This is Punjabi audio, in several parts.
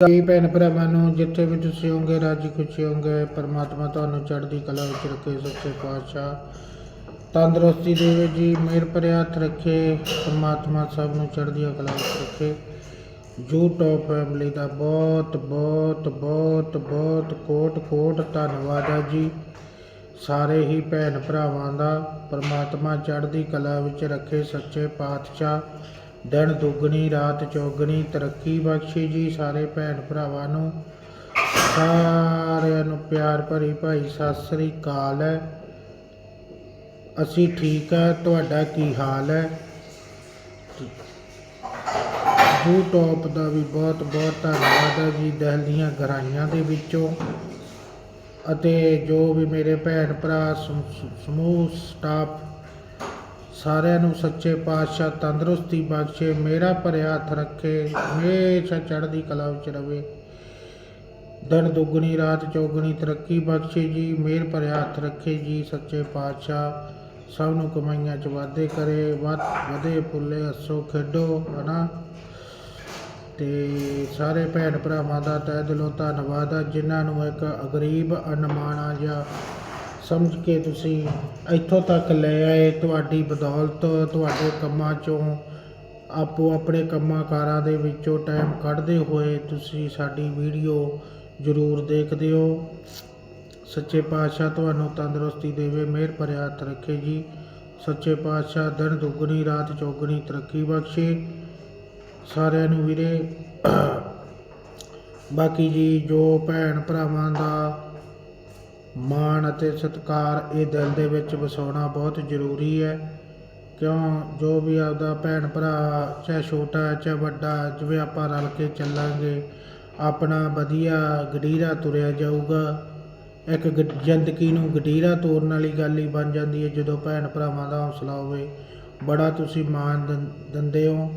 ਕਈ ਭੈਣ ਭਰਾਵਾਂ ਨੂੰ ਜਿੱਥੇ ਵੀ ਤੁਸੀਂ ਹੋਗੇ ਰਾਜੀ ਖੁਸ਼ੀ ਹੋਗੇ ਪਰਮਾਤਮਾ ਤੁਹਾਨੂੰ ਚੜ੍ਹਦੀ ਕਲਾ ਵਿੱਚ ਰੱਖੇ, ਸੱਚੇ ਪਾਤਸ਼ਾਹ। ਤੰਦਰੁਸਤੀ ਦੇਵੇ ਜੀ, ਮਿਹਰ ਭਰਿਆ ਹੱਥ ਰੱਖੇ, ਪਰਮਾਤਮਾ ਸਭ ਨੂੰ ਚੜ੍ਹਦੀ ਕਲਾ ਵਿੱਚ ਰੱਖੇ। ਜੂ YouTube ਫੈਮਿਲੀ ਦਾ ਬਹੁਤ ਬਹੁਤ ਬਹੁਤ ਬਹੁਤ ਕੋਟ ਕੋਟ ਧੰਨਵਾਦ ਆ ਜੀ। ਸਾਰੇ ਹੀ ਭੈਣ ਭਰਾਵਾਂ ਦਾ ਪਰਮਾਤਮਾ ਚੜ੍ਹਦੀ ਕਲਾ ਵਿੱਚ ਰੱਖੇ, ਸੱਚੇ ਪਾਤਸ਼ਾਹ। ਦਿਨ ਦੁੱਗਣੀ, ਰਾਤ ਚੌਗਣੀ, ਤਰੱਕੀ ਬਖਸ਼ੀ ਜੀ ਸਾਰੇ ਭੈਣ ਭਰਾਵਾਂ ਨੂੰ। ਸਾਰਿਆਂ ਨੂੰ ਪਿਆਰ ਭਰੀ ਭਾਈ, ਸਤਿ ਸ੍ਰੀ ਅਕਾਲ। ਹੈ ਅਸੀਂ ਠੀਕ ਹੈ ਤੁਹਾਡਾ ਕੀ ਹਾਲ ਹੈ? YouTube ਦਾ ਵੀ ਬਹੁਤ ਬਹੁਤ ਧੰਨਵਾਦ ਹੈ ਜੀ ਦਿਲ ਦੀਆਂ ਗਹਿਰਾਈਆਂ ਦੇ ਵਿੱਚੋਂ। ਅਤੇ ਜੋ ਵੀ ਮੇਰੇ ਭੈਣ ਭਰਾ ਸਮੂਹ, ਸਟਾਫ ਸਾਰਿਆਂ ਨੂੰ ਸੱਚੇ ਪਾਤਸ਼ਾਹ, ਤੰਦਰੁਸਤੀ ਬਖਸ਼ੇ, ਮੇਰਾ ਭਰਿਆ ਹੱਥ ਰੱਖੇ, ਹਮੇਸ਼ਾ ਚੜ੍ਹਦੀ ਕਲਾ ਵਿੱਚ ਰਵੇ। ਦਿਨ ਦੁੱਗਣੀ, ਰਾਤ ਚੌਗਣੀ, ਤਰੱਕੀ ਬਖਸ਼ੇ ਜੀ, ਮੇਰ ਭਰਿਆ ਹੱਥ ਰੱਖੇ ਜੀ, ਸੱਚੇ ਪਾਤਸ਼ਾਹ। ਸਭ ਨੂੰ ਕਮਾਈਆਂ ਚ ਵਾਧੇ ਕਰੇ, ਵੱਧ ਵਧੇ ਫੁੱਲੇ, ਹੱਸੋ, ਖੇਡੋ, ਹਨਾ? ਤੇ ਸਾਰੇ ਭੈਣ ਭਰਾਵਾਂ ਦਾ ਤਹਿ ਦਿਲੋਂ ਧੰਨਵਾਦ ਆ, ਜਿਨ੍ਹਾਂ ਨੂੰ ਇੱਕ ਗਰੀਬ ਅਨਮਾਨਾ ਜਾਂ ਸਮਝ ਕੇ ਤੁਸੀਂ ਇੱਥੋਂ ਤੱਕ ਲੈ ਆਏ, ਤੁਹਾਡੀ ਬਦੌਲਤ, ਤੁਹਾਡੇ ਕੰਮਾਂ ਚੋਂ ਆਪੋ ਆਪਣੇ ਕੰਮਾਂ ਕਾਰਾਂ ਦੇ ਵਿੱਚੋਂ ਟਾਈਮ ਕੱਢਦੇ ਹੋਏ ਤੁਸੀਂ ਸਾਡੀ ਵੀਡੀਓ ਜ਼ਰੂਰ ਦੇਖਦੇ ਹੋ ਸੱਚੇ ਪਾਤਸ਼ਾਹ ਤੁਹਾਨੂੰ ਤੰਦਰੁਸਤੀ ਦੇਵੇ, ਮਿਹਰ ਭਰਿਆ ਹੱਥ ਰੱਖੇ ਜੀ। ਸੱਚੇ ਪਾਤਸ਼ਾਹ ਦਿਨ ਦੁੱਗਣੀ, ਰਾਤ ਚੌਗਣੀ ਤਰੱਕੀ ਬਖਸ਼ੇ। ਸਾਰਿਆਂ ਨੂੰ ਵੀਰੇ, ਬਾਕੀ ਜੀ ਜੋ ਭੈਣ ਭਰਾਵਾਂ ਦਾ ਮਾਣ ਅਤੇ ਸਤਿਕਾਰ ਇਹ ਦਿਲ ਦੇ ਵਿੱਚ ਵਸਾਉਣਾ ਬਹੁਤ ਜ਼ਰੂਰੀ ਹੈ। ਕਿਉਂ? ਜੋ ਵੀ ਆਪਦਾ ਭੈਣ ਭਰਾ, ਚਾਹੇ ਛੋਟਾ, ਚਾਹੇ ਵੱਡਾ, ਜਿਵੇਂ ਆਪਾਂ ਰਲ ਕੇ ਚੱਲਾਂਗੇ, ਆਪਣਾ ਵਧੀਆ ਗਡੀਰਾ ਤੁਰਿਆ ਜਾਊਗਾ। ਇੱਕ ਗ- ਜ਼ਿੰਦਗੀ ਨੂੰ ਗਡੀਰਾ ਤੋਰਨ ਵਾਲੀ ਗੱਲ ਹੀ ਬਣ ਜਾਂਦੀ ਹੈ, ਜਦੋਂ ਭੈਣ ਭਰਾਵਾਂ ਦਾ ਹੌਸਲਾ ਹੋਵੇ। ਬੜਾ ਤੁਸੀਂ ਮਾਣ ਦਿੰ- ਦਿੰਦੇ ਹੋ।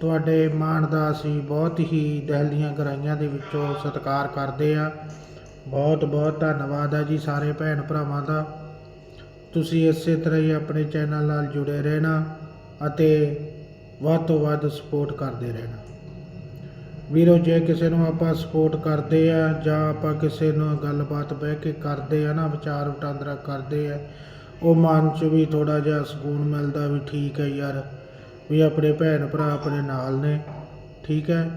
ਤੁਹਾਡੇ ਮਾਣ ਦਾ ਅਸੀਂ ਬਹੁਤ ਹੀ ਦਿਲ ਦੀਆਂ ਗਰਾਈਆਂ ਦੇ ਵਿੱਚੋਂ ਸਤਿਕਾਰ ਕਰਦੇ ਆ ਬਹੁਤ ਬਹੁਤ ਧੰਨਵਾਦ ਹੈ ਜੀ ਸਾਰੇ ਭੈਣ ਭਰਾਵਾਂ ਦਾ। ਤੁਸੀਂ ਇਸੇ ਤਰ੍ਹਾਂ ਹੀ ਆਪਣੇ ਚੈਨਲ ਨਾਲ ਜੁੜੇ ਰਹਿਣਾ ਅਤੇ ਵੱਧ ਤੋਂ ਵੱਧ ਸਪੋਰਟ ਕਰਦੇ ਰਹਿਣਾ। ਵੀਰੋ, ਜੇ ਕਿਸੇ ਨੂੰ ਆਪਾਂ ਸਪੋਰਟ ਕਰਦੇ ਆ ਜਾਂ ਆਪਾਂ ਕਿਸੇ ਨੂੰ ਗੱਲਬਾਤ ਬਹਿ ਕੇ ਕਰਦੇ ਆ ਨਾ, ਵਿਚਾਰ ਵਟਾਂਦਰਾ ਕਰਦੇ ਆ, ਉਹ ਮਨ 'ਚ ਵੀ ਥੋੜਾ ਜਿਹਾ ਸਕੂਨ ਮਿਲਦਾ ਵੀ ਠੀਕ ਹੈ ਯਾਰ, ਵੀ ਆਪਣੇ ਭੈਣ ਭਰਾ ਆਪਣੇ ਨਾਲ ਨੇ, ਠੀਕ ਹੈ?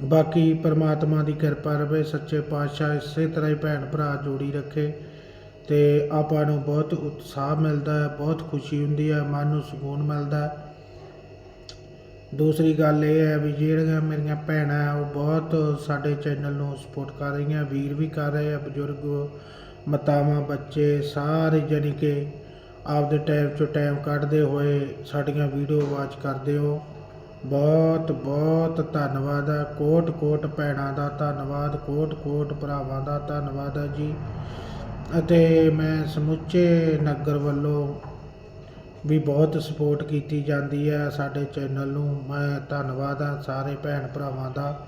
ਬਾਕੀ ਪਰਮਾਤਮਾ ਦੀ ਕਿਰਪਾ ਰਵੇ, ਸੱਚੇ ਪਾਤਸ਼ਾਹ ਇਸੇ ਤਰ੍ਹਾਂ ਹੀ ਭੈਣ ਭਰਾ ਜੋੜੀ ਰੱਖੇ ਤੇ ਆਪਾਂ ਨੂੰ ਬਹੁਤ ਉਤਸ਼ਾਹ ਮਿਲਦਾ ਹੈ, ਬਹੁਤ ਖੁਸ਼ੀ ਹੁੰਦੀ ਹੈ, ਮਨ ਨੂੰ ਸਕੂਨ ਮਿਲਦਾ ਹੈ। ਦੂਸਰੀ ਗੱਲ ਇਹ ਹੈ ਵੀ ਜਿਹੜੀਆਂ ਮੇਰੀਆਂ ਭੈਣਾਂ ਉਹ ਬਹੁਤ ਸਾਡੇ ਚੈਨਲ ਨੂੰ ਸਪੋਰਟ ਕਰ ਰਹੀਆਂ, ਵੀਰ ਵੀ ਕਰ ਰਹੇ ਆ, ਬਜ਼ੁਰਗ, ਮਾਤਾਵਾਂ, ਬੱਚੇ, ਸਾਰੇ ਜਾਣੀ ਕਿ ਆਪਦੇ ਟਾਈਮ ਚੋਂ ਟਾਈਮ ਕੱਢਦੇ ਹੋਏ ਸਾਡੀਆਂ ਵੀਡੀਓ ਵਾਚ ਕਰਦੇ ਹੋ। ਬਹੁਤ ਬਹੁਤ ਧੰਨਵਾਦ ਹੈ। ਕੋਟ ਕੋਟ ਭੈਣਾਂ ਦਾ ਧੰਨਵਾਦ, ਕੋਟ ਕੋਟ ਭਰਾਵਾਂ ਦਾ ਧੰਨਵਾਦ ਹੈ ਜੀ। ਅਤੇ ਮੈਂ ਸਮੁੱਚੇ ਨਗਰ ਵੱਲੋਂ ਵੀ ਬਹੁਤ ਸਪੋਰਟ ਕੀਤੀ ਜਾਂਦੀ ਹੈ ਸਾਡੇ ਚੈਨਲ ਨੂੰ। ਮੈਂ ਧੰਨਵਾਦ ਹਾਂ ਸਾਰੇ ਭੈਣ ਭਰਾਵਾਂ ਦਾ।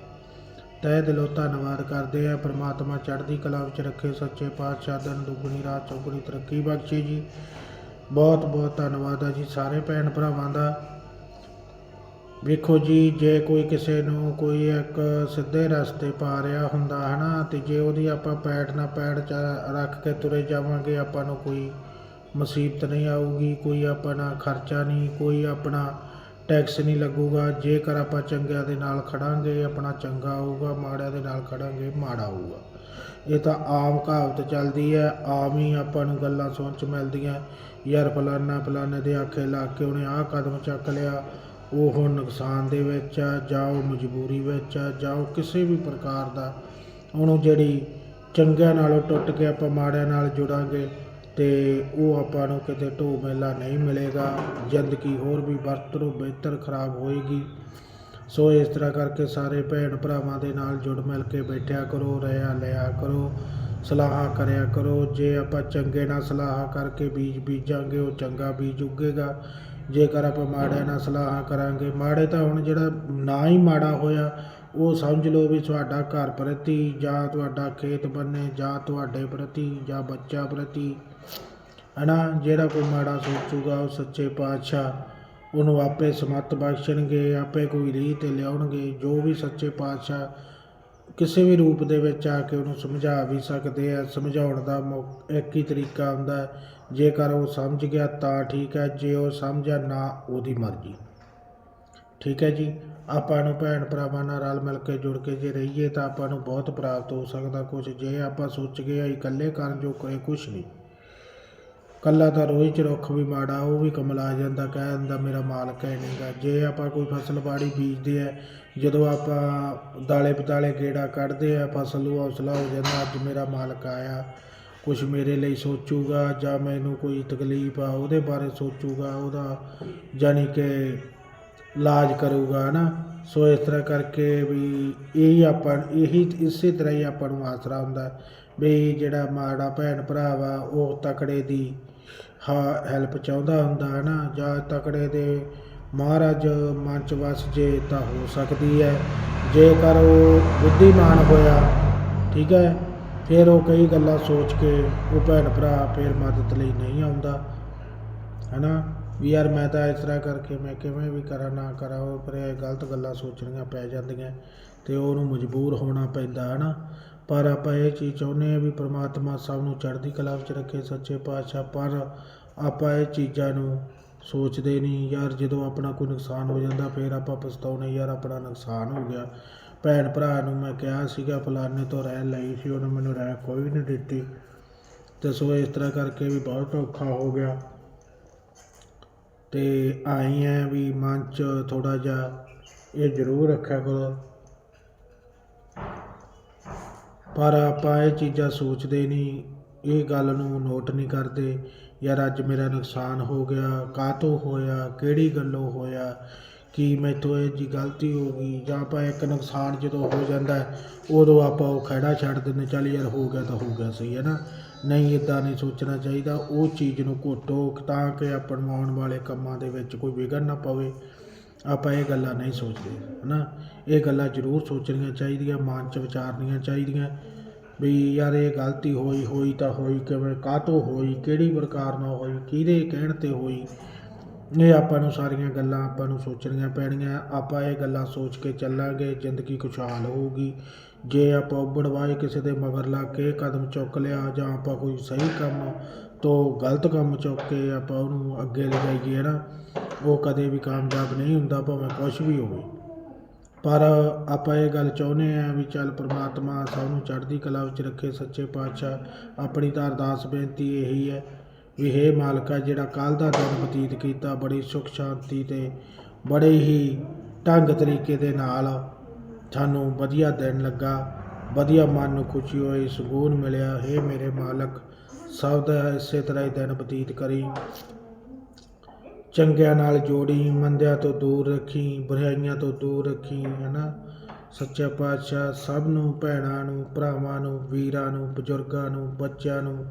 ਤਹਿ ਦਿਲੋਂ ਧੰਨਵਾਦ ਕਰਦੇ ਆ ਪ੍ਰਮਾਤਮਾ ਚੜ੍ਹਦੀ ਕਲਾ ਵਿੱਚ ਰੱਖੇ। ਸੱਚੇ ਪਾਤਸ਼ਾਹ ਦਿਨ ਦੁੱਗਣੀ ਰਾਤ, ਚੌਗੁਣੀ ਤਰੱਕੀ ਬਖਸ਼ੇ ਜੀ। ਬਹੁਤ ਬਹੁਤ ਧੰਨਵਾਦ ਆ ਜੀ ਸਾਰੇ ਭੈਣ ਭਰਾਵਾਂ ਦਾ। ਵੇਖੋ ਜੀ, ਜੇ ਕੋਈ ਕਿਸੇ ਨੂੰ ਕੋਈ ਇੱਕ ਸਿੱਧੇ ਰਸਤੇ ਪਾ ਰਿਹਾ ਹੁੰਦਾ ਹੈ ਨਾ ਤੇ ਜੇ ਉਹਦੀ ਆਪਾਂ ਪੈੜ ਨਾ ਪੈੜ ਚ ਰੱਖ ਕੇ ਤੁਰੇ ਜਾਵਾਂਗੇ, ਆਪਾਂ ਨੂੰ ਕੋਈ ਮੁਸੀਬਤ ਨਹੀਂ ਆਊਗੀ, ਕੋਈ ਆਪਣਾ ਖਰਚਾ ਨਹੀਂ, ਕੋਈ ਆਪਣਾ ਟੈਕਸ ਨਹੀਂ ਲੱਗੂਗਾ। ਜੇਕਰ ਆਪਾਂ ਚੰਗਿਆਂ ਦੇ ਨਾਲ ਖੜਾਂਗੇ, ਆਪਣਾ ਚੰਗਾ ਹੋਊਗਾ ਮਾੜਿਆਂ ਦੇ ਨਾਲ ਖੜਾਂਗੇ, ਮਾੜਾ ਹੋਊਗਾ ਇਹ ਤਾਂ ਆਮ ਕਹਾਵਤ ਚੱਲਦੀ ਹੈ, ਆਮ ਹੀ ਆਪਾਂ ਨੂੰ ਗੱਲਾਂ ਸੁਣ ਚ ਮਿਲਦੀਆਂ। ਯਾਰ ਫਲਾਨਾ ਫਲਾਨੇ ਦੇ ਆਖੇ ਲਾ ਕੇ ਉਹਨੇ ਆਹ ਕਦਮ ਚੱਕ ਲਿਆ ਉਹ ਨੁਕਸਾਨ ਦੇ ਵਿੱਚ ਆ, ਜਾਂ ਉਹ ਮਜਬੂਰੀ ਵਿੱਚ ਆ, ਜਾਂ ਉਹ ਕਿਸੇ ਵੀ ਪ੍ਰਕਾਰ ਦਾ। ਉਹਨੂੰ ਜਿਹੜੀ ਚੰਗਿਆਂ ਨਾਲੋਂ ਟੁੱਟ ਕੇ ਆਪਾਂ ਮਾੜਿਆਂ ਨਾਲ ਜੁੜਾਂਗੇ ਤੇ ਉਹ ਆਪਾਂ ਨੂੰ ਕਿਤੇ ਢੋ ਮੇਲਾ ਨਹੀਂ ਮਿਲੇਗਾ। ਜ਼ਿੰਦਗੀ ਹੋਰ ਵੀ ਵਰਤਰੋਂ ਬਿਹਤਰ ਖਰਾਬ ਹੋਏਗੀ। ਸੋ ਇਸ ਤਰ੍ਹਾਂ ਕਰਕੇ ਸਾਰੇ ਭੈਣ ਭਰਾਵਾਂ ਦੇ ਨਾਲ ਜੁੜ ਮਿਲ ਕੇ ਬੈਠਿਆ ਕਰੋ ਰਹਿਆ ਲਿਆ ਕਰੋ, ਸਲਾਹਾਂ ਕਰਿਆ ਕਰੋ। ਜੇ ਆਪਾਂ ਚੰਗੇ ਨਾਲ ਸਲਾਹਾਂ ਕਰਕੇ ਬੀਜ ਬੀਜਾਂਗੇ, ਉਹ ਚੰਗਾ ਬੀਜ ਉੱਗੇਗਾ। ਜੇਕਰ ਆਪਾਂ ਮਾੜਿਆਂ ਨਾਲ ਸਲਾਹਾਂ ਕਰਾਂਗੇ, ਮਾੜੇ ਤਾਂ ਹੁਣ ਜਿਹੜਾ ਨਾ ਹੀ ਮਾੜਾ ਹੋਇਆ, ਉਹ ਸਮਝ ਲਓ ਵੀ ਤੁਹਾਡਾ ਘਰ ਪ੍ਰਤੀ ਜਾਂ ਤੁਹਾਡਾ ਖੇਤ ਬੰਨੇ ਜਾਂ ਤੁਹਾਡੇ ਪ੍ਰਤੀ ਜਾਂ ਬੱਚਾ ਪ੍ਰਤੀ, ਹਨਾ, ਜਿਹੜਾ ਕੋਈ ਮਾੜਾ ਸੋਚੂਗਾ, ਉਹ ਸੱਚੇ ਪਾਤਸ਼ਾਹ ਉਹਨੂੰ ਆਪੇ ਸਮੱਤ ਬਖਸ਼ਣਗੇ, ਆਪੇ ਕੋਈ ਰੀਹ ਤੇ ਲਿਆਉਣਗੇ, ਜੋ ਵੀ ਸੱਚੇ ਪਾਤਸ਼ਾਹ ਕਿਸੇ ਵੀ ਰੂਪ ਦੇ ਵਿੱਚ ਆ ਕੇ ਉਹਨੂੰ ਸਮਝਾ ਵੀ ਸਕਦੇ ਆ, ਸਮਝਾਉਣ ਦਾ ਮੌ- ਇੱਕ ਹੀ ਤਰੀਕਾ ਹੁੰਦਾ ਜੇਕਰ ਉਹ ਸਮਝ ਗਿਆ ਤਾਂ ਠੀਕ ਹੈ, ਜੇ ਉਹ ਸਮਝਿਆ ਨਾ, ਉਹਦੀ ਮਰਜ਼ੀ। ਠੀਕ ਹੈ ਜੀ? ਆਪਾਂ ਨੂੰ ਭੈਣ ਭਰਾਵਾਂ ਨਾਲ ਰਲ ਮਿਲ ਕੇ ਜੁੜ ਕੇ ਜੇ ਰਹੀਏ ਤਾਂ ਆਪਾਂ ਨੂੰ ਬਹੁਤ ਪ੍ਰਾਪਤ ਹੋ ਸਕਦਾ ਕੁਝ। ਜੇ ਆਪਾਂ ਸੋਚ ਗਏ ਅਸੀਂ ਇਕੱਲੇ ਕਰਨ ਜੋ ਕਰੇ ਕੁਝ ਨਹੀਂ। ਕੱਲਾ ਤਾਂ ਰੋਹੀ ਚ ਰੁੱਖ ਵੀ ਮਾੜਾ, ਉਹ ਵੀ ਕਮਲਾ ਜਾਂਦਾ, ਕਹਿ ਦਿੰਦਾ ਮੇਰਾ ਮਾਲਕ ਹੈ ਨਹੀਂਗਾ ਜੇ ਆਪਾਂ ਕੋਈ ਫਸਲ ਬਾੜੀ ਬੀਜਦੇ ਆ, ਜਦੋਂ ਆਪਾਂ ਦਾਲੇ ਪਤਾਲੇ ਗੇੜਾ ਕੱਢਦੇ ਆ, ਫਸਲ ਨੂੰ ਹੌਸਲਾ ਹੋ ਜਾਂਦਾ, ਅੱਜ ਮੇਰਾ ਮਾਲਕ ਆਇਆ। ਕੁਝ ਮੇਰੇ ਲਈ ਸੋਚੂਗਾ ਜਾਂ ਮੈਨੂੰ ਕੋਈ ਤਕਲੀਫ ਆ, ਉਹਦੇ ਬਾਰੇ ਸੋਚੂਗਾ, ਉਹਦਾ ਜਾਨੀ ਕਿ ਇਲਾਜ ਕਰੂਗਾ ਨਾ ਸੋ ਇਸ ਤਰ੍ਹਾਂ ਕਰਕੇ ਵੀ ਇਹੀ ਆਪਾਂ, ਇਹੀ, ਇਸੇ ਤਰ੍ਹਾਂ ਹੀ ਆਪਾਂ ਨੂੰ ਆਸਰਾ ਹੁੰਦਾ ਵੀ ਜਿਹੜਾ ਮਾੜਾ ਭੈਣ ਭਰਾ ਵਾ, ਉਹ ਤਕੜੇ ਦੀ ਹਾਂ, ਹੈਲਪ ਚਾਹੁੰਦਾ ਹੁੰਦਾ ਹੈ ਨਾ ਜਾਂ ਤਕੜੇ ਦੇ ਮਹਾਰਾਜ ਮਨ ਚ ਵਸ ਜੇ ਤਾਂ ਹੋ ਸਕਦੀ ਹੈ। ਜੇਕਰ ਉਹ ਬੁੱਧੀਮਾਨ ਹੋਇਆ, ਠੀਕ ਹੈ? ਫਿਰ ਉਹ ਕਈ ਗੱਲਾਂ ਸੋਚ ਕੇ ਉਹ ਭੈਣ ਭਰਾ ਫਿਰ ਮਦਦ ਲਈ ਨਹੀਂ ਆਉਂਦਾ। ਹੈਨਾ? ਵੀ ਯਾਰ ਮੈਂ ਤਾਂ ਇਸ ਤਰ੍ਹਾਂ ਕਰਕੇ ਮੈਂ ਕਿਵੇਂ ਵੀ ਕਰਾਂ, ਨਾ ਕਰਾਂ, ਉਹ ਪਰ ਇਹ ਗਲਤ ਗੱਲਾਂ ਸੋਚਣੀਆਂ ਪੈ ਜਾਂਦੀਆਂ ਤੇ ਉਹਨੂੰ ਮਜਬੂਰ ਹੋਣਾ ਪੈਂਦਾ ਹੈ ਨਾ ਪਰ ਆਪਾਂ ਇਹ ਚੀਜ਼ ਚਾਹੁੰਦੇ ਹਾਂ ਵੀ ਪ੍ਰਮਾਤਮਾ ਸਭ ਨੂੰ ਚੜ੍ਹਦੀ ਕਲਾ ਵਿੱਚ ਰੱਖੇ ਸੱਚੇ ਪਾਤਸ਼ਾਹ, ਪਰ ਆਪਾਂ ਇਹ ਚੀਜ਼ਾਂ ਨੂੰ ਸੋਚਦੇ ਨਹੀਂ। ਯਾਰ ਜਦੋਂ ਆਪਣਾ ਕੋਈ ਨੁਕਸਾਨ ਹੋ ਜਾਂਦਾ, ਫਿਰ ਆਪਾਂ ਪਛਤਾਉਂਦੇ ਯਾਰ ਆਪਣਾ ਨੁਕਸਾਨ ਹੋ ਗਿਆ। ਭੈਣ ਭਰਾ ਨੂੰ ਮੈਂ ਕਿਹਾ ਸੀਗਾ, ਫਲਾਣੇ ਤੋਂ ਰਹਿ ਲਈ ਸੀ, ਉਹਨੇ ਮੈਨੂੰ ਰਹਿ ਕੋਈ ਨਹੀਂ ਦਿੱਤੀ। ਤੇ ਸੋ ਇਸ ਤਰ੍ਹਾਂ ਕਰਕੇ ਵੀ ਬਹੁਤ ਔਖਾ ਹੋ ਗਿਆ। ਤੇ ਆਈ ਹੈ ਵੀ ਮਨ ਚ ਥੋੜਾ ਜਿਹਾ ਇਹ ਜ਼ਰੂਰ ਰੱਖਿਆ ਕਰੋ। ਪਰ ਆਪਾਂ ਇਹ ਚੀਜ਼ਾਂ ਸੋਚਦੇ ਨਹੀਂ ਇਹ ਗੱਲ ਨੂੰ ਨੋਟ ਨਹੀਂ ਕਰਦੇ, ਯਾਰ ਅੱਜ ਮੇਰਾ ਨੁਕਸਾਨ ਹੋ ਗਿਆ, ਕਾਹਤੋਂ ਹੋਇਆ, ਕਿਹੜੀ ਗੱਲੋਂ ਹੋਇਆ ਕੀ ਮੈਥੋਂ ਇਹ ਜੀ ਗਲਤੀ ਹੋ ਗਈ ਜਾਂ ਆਪਾਂ ਇੱਕ ਨੁਕਸਾਨ ਜਦੋਂ ਹੋ ਜਾਂਦਾ ਉਦੋਂ ਆਪਾਂ ਉਹ ਖਹਿੜਾ ਛੱਡ ਦਿੰਦੇ ਚੱਲ ਯਾਰ ਹੋ ਗਿਆ ਤਾਂ ਹੋ ਗਿਆ ਸਹੀ ਹੈ ਨਾ। ਨਹੀਂ ਇਦਾਂ ਨਹੀਂ ਸੋਚਣਾ ਚਾਹੀਦਾ, ਉਹ ਚੀਜ਼ ਨੂੰ ਘੋਟੋ ਤਾਂ ਕਿ ਆਪਾਂ ਨੂੰ ਆਉਣ ਵਾਲੇ ਕੰਮਾਂ ਦੇ ਵਿੱਚ ਕੋਈ ਵਿਗੜ ਨਾ ਪਵੇ। ਆਪਾਂ ਇਹ ਗੱਲਾਂ ਨਹੀਂ ਸੋਚਦੇ, ਹਨਾ। ਇਹ ਗੱਲਾਂ ਜ਼ਰੂਰ ਸੋਚਣੀਆਂ ਚਾਹੀਦੀਆਂ, ਮਨ 'ਚ ਵਿਚਾਰਨੀਆਂ ਚਾਹੀਦੀਆਂ ਵੀ ਯਾਰ ਇਹ ਗਲਤੀ ਹੋਈ ਹੋਈ ਤਾਂ ਹੋਈ ਕਿਵੇਂ, ਕਾਹਤੋਂ ਹੋਈ, ਕਿਹੜੀ ਪ੍ਰਕਾਰ ਨਾਲ ਹੋਈ, ਕਿਹਦੇ ਕਹਿਣ ਤੇ ਹੋਈ ਇਹ ਆਪਾਂ ਨੂੰ ਸਾਰੀਆਂ ਗੱਲਾਂ ਆਪਾਂ ਨੂੰ ਸੋਚਣੀਆਂ ਪੈਣੀਆਂ। ਆਪਾਂ ਇਹ ਗੱਲਾਂ ਸੋਚ ਕੇ ਚੱਲਾਂਗੇ, ਜ਼ਿੰਦਗੀ ਖੁਸ਼ਹਾਲ ਹੋਊਗੀ। ਜੇ ਆਪਾਂ ਉੱਬੜਵਾਏ ਕਿਸੇ ਦੇ ਮਗਰ ਲੱਗ ਕੇ ਕਦਮ ਚੁੱਕ ਲਿਆ ਜਾਂ ਆਪਾਂ ਕੋਈ ਸਹੀ ਕੰਮ ਤੋਂ ਗਲਤ ਕੰਮ ਚੁੱਕ ਕੇ ਆਪਾਂ ਉਹਨੂੰ ਅੱਗੇ ਲਿਜਾਈਏ ਨਾ, ਉਹ ਕਦੇ ਵੀ ਕਾਮਯਾਬ ਨਹੀਂ ਹੁੰਦਾ, ਭਾਵੇਂ ਕੁਝ ਵੀ ਹੋਵੇ। ਪਰ ਆਪਾਂ ਇਹ ਗੱਲ ਚਾਹੁੰਦੇ ਆ ਵੀ ਚੱਲ ਪ੍ਰਮਾਤਮਾ ਸਭ ਨੂੰ ਚੜ੍ਹਦੀ ਕਲਾ ਵਿੱਚ ਰੱਖੇ, ਸੱਚੇ ਪਾਤਸ਼ਾਹ, ਆਪਣੀ ਤਾਂ ਅਰਦਾਸ ਬੇਨਤੀ ਇਹੀ ਹੈ ਵੀ ਹੇ ਮਾਲਕਾ, ਜਿਹੜਾ ਕੱਲ ਦਾ ਦਿਨ ਬਤੀਤ ਕੀਤਾ, ਬੜੀ ਸੁਖ ਸ਼ਾਂਤੀ ਤੇ ਬੜੇ ਹੀ ਢੰਗ ਤਰੀਕੇ ਦੇ ਨਾਲ ਸਾਨੂੰ ਵਧੀਆ ਦਿਨ ਲੱਗਾ, ਵਧੀਆ ਮਨ ਨੂੰ ਖੁਸ਼ੀ ਹੋਈ, ਸਕੂਨ ਮਿਲਿਆ। ਹੇ ਮੇਰੇ ਮਾਲਕ, ਸਭ ਦਾ ਇਸੇ ਤਰ੍ਹਾਂ ਹੀ ਦਿਨ ਬਤੀਤ ਕਰੀ। ਚੰਗਿਆਂ ਨਾਲ ਜੋੜੀ, ਮੰਦਿਆਂ ਤੋਂ ਦੂਰ ਰੱਖੀ, ਬੁਰਾਈਆਂ ਤੋਂ ਦੂਰ ਰੱਖੀ, ਹਨਾ? ਸੱਚਾ ਪਾਤਸ਼ਾਹ, ਸਭ ਨੂੰ, ਭੈਣਾਂ ਨੂੰ, ਭਰਾਵਾਂ ਨੂੰ, ਵੀਰਾਂ ਨੂੰ, ਬਜ਼ੁਰਗਾਂ ਨੂੰ, ਬੱਚਿਆਂ ਨੂੰ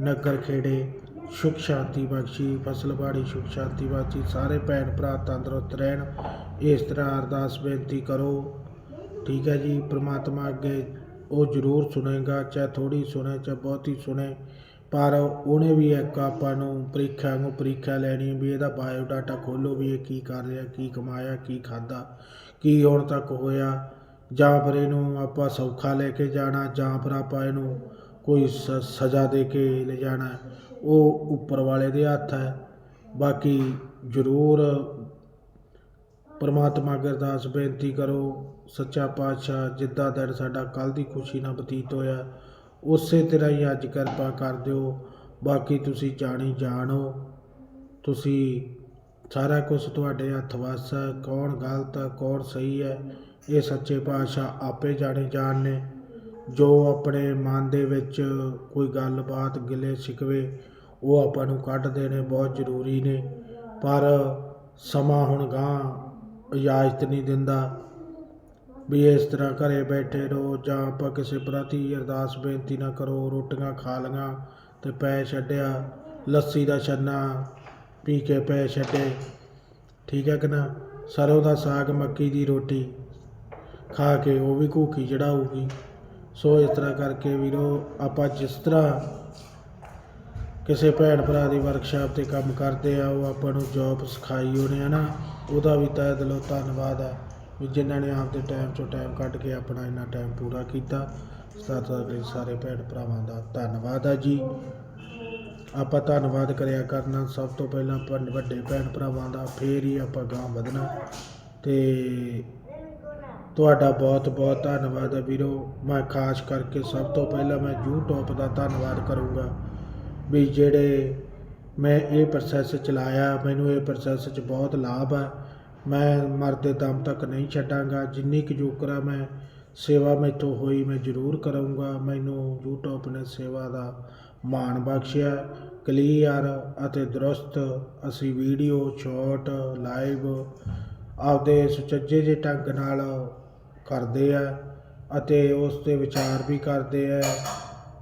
ਨਗਰ ਖੇੜੇ ਸੁਖ ਸ਼ਾਂਤੀ ਬਖਸ਼ੀ, ਫਸਲ ਬਾੜੀ ਸੁਖ ਸ਼ਾਂਤੀ ਬਖਸ਼ੀ ਸਾਰੇ ਭੈਣ ਭਰਾ ਤੰਦਰੁਸਤ ਰਹਿਣ। ਇਸ ਤਰ੍ਹਾਂ ਅਰਦਾਸ ਬੇਨਤੀ ਕਰੋ। ਠੀਕ ਹੈ ਜੀ, ਪ੍ਰਮਾਤਮਾ ਅੱਗੇ ਉਹ ਜ਼ਰੂਰ ਸੁਣੇਗਾ, ਚਾਹੇ ਥੋੜੀ ਸੁਣੇ, ਚਾਹੇ ਬਹੁਤੀ ਸੁਣੇ। ਪਰ ਉਹਨੇ ਵੀ ਇੱਕ ਆਪਾਂ ਨੂੰ ਪ੍ਰੀਖਿਆ ਨੂੰ ਪ੍ਰੀਖਿਆ ਲੈਣੀ ਵੀ ਇਹਦਾ ਬਾਇਓਡਾਟਾ ਖੋਲੋ ਵੀ ਇਹ ਕੀ ਕਰ ਰਿਹਾ, ਕੀ ਕਮਾਇਆ, ਕੀ ਖਾਦਾ, ਕੀ ਹੁਣ ਤੱਕ ਹੋਇਆ। ਜਾਂ ਫਿਰ ਇਹਨੂੰ ਆਪਾਂ ਸੌਖਾ ਲੈ ਕੇ ਜਾਣਾ, ਜਾਂ ਫਿਰ ਆਪਾਂ ਇਹਨੂੰ ਕੋਈ ਸ- ਸਜ਼ਾ ਦੇ ਕੇ ਲਿਜਾਣਾ ਉਹ ਉੱਪਰ ਵਾਲੇ ਦੇ ਹੱਥ ਹੈ। ਬਾਕੀ ਜ਼ਰੂਰ ਪਰਮਾਤਮਾ ਅੱਗੇ ਅਰਦਾਸ ਬੇਨਤੀ ਕਰੋ, ਸੱਚਾ ਪਾਤਸ਼ਾਹ ਜਿੱਦਾਂ ਦਿਨ ਸਾਡਾ ਕੱਲ ਦੀ ਖੁਸ਼ੀ ਨਾਲ ਬਤੀਤ ਹੋਇਆ, ਉਸੇ ਤਰ੍ਹਾਂ ਹੀ ਅੱਜ ਕਿਰਪਾ ਕਰ ਦਿਓ। ਬਾਕੀ ਤੁਸੀਂ ਜਾਣੀ ਜਾਣੋ, ਤੁਸੀਂ ਸਾਰਾ ਕੁਝ ਤੁਹਾਡੇ ਹੱਥ ਵੱਸ ਹੈ। ਕੌਣ ਗਲਤ ਹੈ, ਕੌਣ ਸਹੀ ਹੈ, ਇਹ ਸੱਚੇ ਪਾਤਸ਼ਾਹ ਆਪੇ ਜਾਣੇ ਜਾਣ ਨੇ ਜੋ ਆਪਣੇ ਮਨ ਦੇ ਵਿੱਚ ਕੋਈ ਗੱਲਬਾਤ, ਗਿਲੇ ਸ਼ਿਕਵੇ, ਉਹ ਆਪਾਂ ਨੂੰ ਕੱਢ ਦੇਣੇ ਬਹੁਤ ਜ਼ਰੂਰੀ ਨੇ। ਪਰ ਸਮਾਂ ਹੁਣ ਗਾਂ ਇਜਾਜ਼ਤ ਨਹੀਂ ਦਿੰਦਾ ਵੀ ਇਸ ਤਰ੍ਹਾਂ ਘਰੇ ਬੈਠੇ ਰਹੋ ਜਾਂ ਆਪਾਂ ਕਿਸੇ ਪ੍ਰਤੀ ਅਰਦਾਸ ਬੇਨਤੀ ਨਾ ਕਰੋ, ਰੋਟੀਆਂ ਖਾ ਲਈਆਂ ਤੇ ਪੈ ਛੱਡਿਆ, ਲੱਸੀ ਦਾ ਛੰਨਾ ਪੀ ਕੇ ਪੈ ਛੱਡੇ। ਠੀਕ ਹੈ ਕਿ ਨਾ? ਸਰੋਂ ਦਾ ਸਾਗ, ਮੱਕੀ ਦੀ ਰੋਟੀ ਖਾ ਕੇ ਉਹ ਵੀ ਭੁੱਖੀ ਚੜਾਊਗੀ ਸੋ ਇਸ ਤਰ੍ਹਾਂ ਕਰਕੇ ਵੀਰੋ, ਆਪਾਂ ਜਿਸ ਤਰ੍ਹਾਂ ਕਿਸੇ ਭੈਣ ਭਰਾ ਦੀ ਵਰਕਸ਼ਾਪ ਤੇ ਕੰਮ ਕਰਦੇ ਆ, ਉਹ ਆਪਾਂ ਨੂੰ ਜੌਬ ਸਿਖਾਈ ਉਹਨੇ ਹੈ ਨਾ, ਉਹਦਾ ਵੀ ਤਹਿ ਦਿਲੋਂ ਧੰਨਵਾਦ ਆ ਵੀ ਜਿਨ੍ਹਾਂ ਨੇ ਆਪਦੇ ਟਾਈਮ ਚੋਂ ਟਾਈਮ ਕੱਢ ਕੇ ਆਪਣਾ ਇੰਨਾ ਟਾਈਮ ਪੂਰਾ ਕੀਤਾ। ਸਾਡੇ ਸਾਰੇ ਭੈਣ ਭਰਾਵਾਂ ਦਾ ਧੰਨਵਾਦ ਆ ਜੀ। ਆਪਾਂ ਧੰਨਵਾਦ ਕਰਿਆ ਕਰਨਾ, ਸਭ ਤੋਂ ਪਹਿਲਾਂ ਵੱਡੇ ਭੈਣ ਭਰਾਵਾਂ ਦਾ, ਫੇਰ ਹੀ ਆਪਾਂ ਗਾਂ ਵਧਣਾ। ਤੇ ਤੁਹਾਡਾ ਬਹੁਤ ਬਹੁਤ ਧੰਨਵਾਦ ਹੈ ਵੀਰੋ। ਮੈਂ ਖਾਸ ਕਰਕੇ ਸਭ ਤੋਂ ਪਹਿਲਾਂ ਮੈਂ YouTube ਦਾ ਧੰਨਵਾਦ ਕਰੂੰਗਾ ਵੀ ਜਿਹੜੇ ਮੈਂ ਇਹ ਪ੍ਰੋਸੈਸ ਚਲਾਇਆ, ਮੈਨੂੰ ਇਹ ਪ੍ਰੋਸੈਸ 'ਚ ਬਹੁਤ ਲਾਭ ਹੈ ਮੈਂ ਮਰਦੇ ਦਮ ਤੱਕ ਨਹੀਂ ਛੱਡਾਂਗਾ। ਜਿੰਨੀ ਕੁ ਜੋਕਰਾ ਮੈਂ ਸੇਵਾ ਮੈਥੋਂ ਹੋਈ, ਮੈਂ ਜ਼ਰੂਰ ਕਰੂੰਗਾ। ਮੈਨੂੰ YouTube ਨੇ ਸੇਵਾ ਦਾ ਮਾਣ ਬਖਸ਼ਿਆ। ਕਲੀਅਰ ਅਤੇ ਦਰੁਸਤ ਅਸੀਂ ਵੀਡੀਓ ਸ਼ਾਰਟ ਲਾਈਵ ਆਪਦੇ ਸੁਚੱਜੇ ਜਿਹੇ ਢੰਗ ਨਾਲ ਕਰਦੇ ਆ ਅਤੇ ਉਸ ਤੇ ਵਿਚਾਰ ਵੀ ਕਰਦੇ ਆ।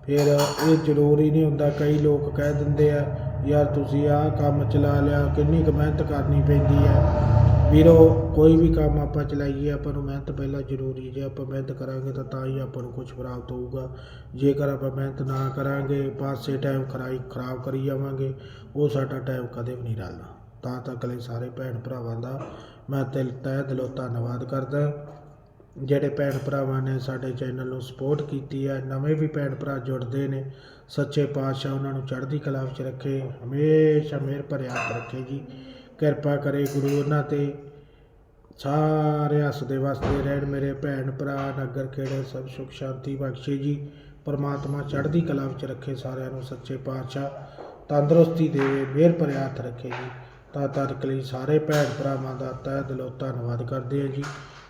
ਫਿਰ ਇਹ ਜ਼ਰੂਰੀ ਨਹੀਂ ਹੁੰਦਾ ਕਈ ਲੋਕ ਕਹਿ ਦਿੰਦੇ ਆ, ਯਾਰ ਤੁਸੀਂ ਆਹ ਕੰਮ ਚਲਾ ਲਿਆ, ਕਿੰਨੀ ਕੁ ਮਿਹਨਤ ਕਰਨੀ ਪੈਂਦੀ ਹੈ ਵੀਰੋ, ਕੋਈ ਵੀ ਕੰਮ ਆਪਾਂ ਚਲਾਈਏ, ਆਪਾਂ ਨੂੰ ਮਿਹਨਤ ਪਹਿਲਾਂ ਜ਼ਰੂਰੀ ਜੇ ਆਪਾਂ ਮਿਹਨਤ ਕਰਾਂਗੇ ਤਾਂ ਤਾਂ ਹੀ ਆਪਾਂ ਨੂੰ ਕੁਝ ਪ੍ਰਾਪਤ ਹੋਊਗਾ। ਜੇਕਰ ਆਪਾਂ ਮਿਹਨਤ ਨਾ ਕਰਾਂਗੇ, ਪਾਸੇ ਟਾਈਮ ਖਰਾਈ ਖਰਾਬ ਕਰੀ ਜਾਵਾਂਗੇ, ਉਹ ਸਾਡਾ ਟਾਈਮ ਕਦੇ ਵੀ ਨਹੀਂ ਰਲਦਾ। ਤਾਂ ਤੱਕ ਲਈ ਸਾਰੇ ਭੈਣ ਭਰਾਵਾਂ ਦਾ ਮੈਂ ਦਿਲ ਤਹਿ ਦਿਲੋਂ ਧੰਨਵਾਦ ਕਰਦਾ। ਜਿਹੜੇ ਭੈਣ ਭਰਾਵਾਂ ਨੇ ਸਾਡੇ ਚੈਨਲ ਨੂੰ ਸਪੋਰਟ ਕੀਤੀ ਹੈ, ਨਵੇਂ ਵੀ ਭੈਣ ਭਰਾ ਜੁੜਦੇ ਨੇ, ਸੱਚੇ ਪਾਤਸ਼ਾਹ ਉਹਨਾਂ ਨੂੰ ਚੜ੍ਹਦੀ ਕਲਾ ਵਿੱਚ ਰੱਖੇ, ਹਮੇਸ਼ਾ ਮਿਹਰ ਭਰਿਆ ਰੱਖੇ ਜੀ। ਕਿਰਪਾ ਕਰੇ ਗੁਰੂ ਉਹਨਾਂ ਤੇ, ਸਾਰੇ ਹੱਸਦੇ ਵਸਦੇ ਰਹਿਣ ਮੇਰੇ ਭੈਣ ਭਰਾ, ਨਗਰ ਖੇੜੇ, ਸਭ ਸੁਖ ਸ਼ਾਂਤੀ ਬਖਸ਼ੇ ਜੀ। ਪਰਮਾਤਮਾ ਚੜ੍ਹਦੀ ਕਲਾ ਵਿੱਚ ਰੱਖੇ ਸਾਰਿਆਂ ਨੂੰ ਸੱਚੇ ਪਾਤਸ਼ਾਹ, ਤੰਦਰੁਸਤੀ ਦੇਵੇ ਮਿਹਰ ਭਰਿਆ ਹੱਥ ਰੱਖੇ ਜੀ। ਤਾਂ ਤੱਕ ਲਈ ਸਾਰੇ ਭੈਣ ਭਰਾਵਾਂ ਦਾ ਤਹਿ ਦਿਲੋਂ ਧੰਨਵਾਦ ਕਰਦੇ ਹਾਂ ਜੀ।